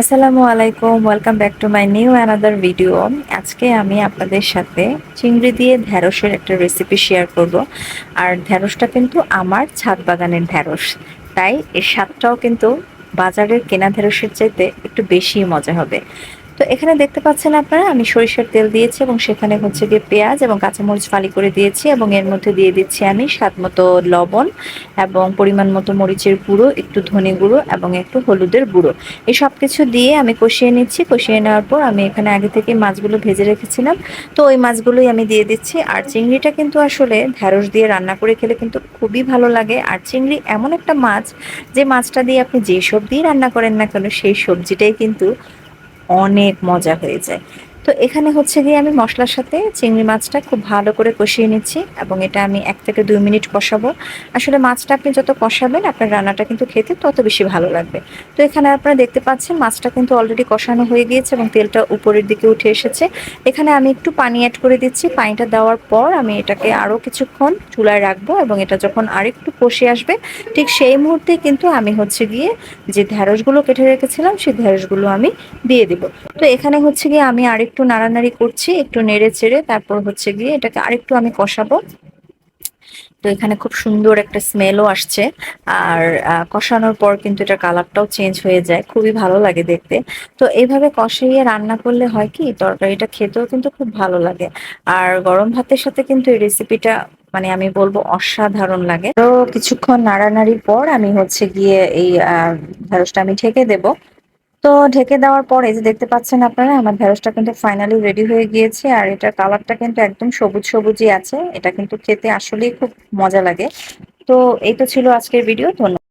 আসসালামু আলাইকুম welcome back to my new another video আজকে আমি আপনাদের সাথে চিংড়ি দিয়ে ঢ্যাঁড়সের একটা রেসিপি শেয়ার করব। আর ঢ্যাঁড়সটা কিন্তু আমার ছাদ বাগানের ঢ্যাঁড়স তাই এর স্বাদটাও কিন্তু বাজারের কেনা ঢ্যাঁড়সের চাইতে একটু বেশি মজা হবে। তো এখানে দেখতে পাচ্ছেন আপনারা, আমি সরিষার তেল দিয়েছি এবং সেখানে হচ্ছে গিয়ে পেঁয়াজ এবং কাঁচামরিচ ফালি করে দিয়েছি এবং এর মধ্যে দিয়ে দিচ্ছি আমি স্বাদ মতো লবণ এবং পরিমাণ মতো মরিচের গুঁড়ো, একটু ধনে গুঁড়ো এবং একটু হলুদের গুঁড়ো। এই সব কিছু দিয়ে আমি কষিয়ে নিচ্ছি। কষিয়ে নেওয়ার পর আমি এখানে আগে থেকে মাছগুলো ভেজে রেখেছিলাম। তো ওই মাছগুলোই আমি দিয়ে দিচ্ছি। আর চিংড়িটা কিন্তু আসলে ঢ্যাঁড়স দিয়ে রান্না করে খেলে কিন্তু খুবই ভালো লাগে। আর চিংড়ি এমন একটা মাছ, যে মাছটা দিয়ে আপনি যে সবজি রান্না করেন না কেন, সেই সবজিটাই কিন্তু অনেক মজা হয়ে যায়। তো এখানে হচ্ছে গিয়ে আমি মশলার সাথে চিংড়ি মাছটা খুব ভালো করে কষিয়ে নিচ্ছি এবং এটা আমি এক থেকে দুই মিনিট কষাবো। আসলে মাছটা আপনি যত কষাবেন আপনার রান্নাটা কিন্তু খেতে তত বেশি ভালো লাগবে। তো এখানে আপনারা দেখতে পাচ্ছেন মাছটা কিন্তু অলরেডি কষানো হয়ে গিয়েছে এবং তেলটা উপরের দিকে উঠে এসেছে। এখানে আমি একটু পানি অ্যাড করে দিচ্ছি। পানিটা দেওয়ার পর আমি এটাকে আরও কিছুক্ষণ চুলায় রাখব এবং এটা যখন আরেকটু কষে আসবে, ঠিক সেই মুহূর্তে কিন্তু আমি হচ্ছে গিয়ে যে ঢ্যাঁড়সগুলো কেটে রেখেছিলাম, সেই ঢ্যাঁড়সগুলো আমি দিয়ে দিব। তো এখানে হচ্ছে গিয়ে আমি আরেকটু নাড়ানাড়ি করছি, একটু নেড়ে চেড়ে তারপর হচ্ছে গিয়ে এটাকে আরেকটু আমি কষাবো। তো এখানে খুব সুন্দর একটা স্মেলও আসছে। আর কষানোর পর কিন্তু এটা কালারটাও চেঞ্জ হয়ে যায়। খুবই ভালো লাগে দেখতে। তো এইভাবে কষিয়ে রান্না করলে হয় কি, তরকারিটা খেতেও কিন্তু খুব ভালো লাগে। আর গরম ভাতের সাথে কিন্তু এই রেসিপিটা মানে আমি বলব অসাধারণ লাগে। তো কিছুক্ষণ নাড়ানাড়ির পর আমি হচ্ছে গিয়ে এই ঢেঁড়সটা আমি ঢেকে দেবো। তো ঢেকে দেওয়ার পরে যে দেখতে পাচ্ছেন আপনারা, আমার ঢেঁড়সটা কিন্তু ফাইনালি রেডি হয়ে গিয়েছে আর এটার কালারটা কিন্তু একদম সবুজ সবুজই আছে। এটা কিন্তু খেতে আসলেই খুব মজা লাগে। তো এই তো ছিল আজকের ভিডিও ধন্যবাদ।